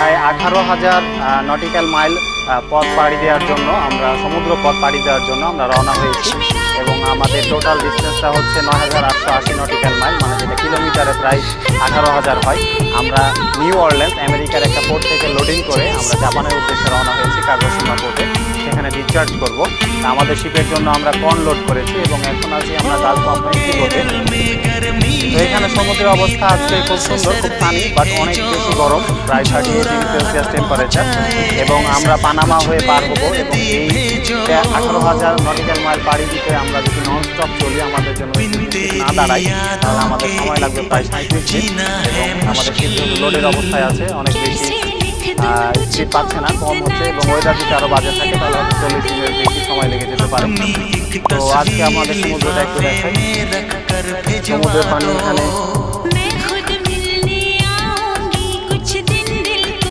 প্রায় আঠারো হাজার নটিক্যাল মাইল পথ পাড়ি দেওয়ার জন্য আমরা, সমুদ্র পথ পাড়ি দেওয়ার জন্য আমরা রওনা হয়েছি। এবং আমাদের টোটাল ডিস্টেন্সটা হচ্ছে নয় হাজার আটশো আশি নটিক্যাল মাইল মানে যেটা কিলোমিটারে প্রায় আঠারো হাজার হয়। আমরা নিউ অরল্যান্স আমেরিকার একটা পোর্ট থেকে লোডিং করে আমরা জাপানের উদ্দেশ্যে রওনা হয়েছি কাগজসীমা পোর্টে সেখানে ডিসচার্জ করব। আমাদের শিপের জন্য আমরা কর্ন লোড করেছি এবং এখন আছি আমরা মেক্সিকোতে তো এখানে সমুদ্রের অবস্থা আজকে খুব সুন্দর, খুব পানি বাট অনেক বেশি গরম, প্রায় থার্টি ডিগ্রি সেলসিয়াস টেম্পারেচার এবং আমরা পানামা হয়ে পার হব, এবং এই আঠারো হাজার নটিক্যাল মাইল পাড়ি দিতে আমরা যদি নন স্টপ চলি, আমাদের জন্য না দাঁড়াই তাহলে আমাদের সময় লাগবে প্রায় সাঁত্রিশ দিন। এবং আমাদের কিন্তু লোডের অবস্থায় আছে, অনেক বেশি স্পিড পাচ্ছে না, কম হচ্ছে, এবং ওয়েদার যদি আরও বাজে থাকে, তাহলে হয়তো চল্লিশ দিনের বেশি সময় লেগে যেতে পারে। তো আজকে আমাদের সমুদ্রটা একটু দেখাই। समुद्र पाणी खाणे.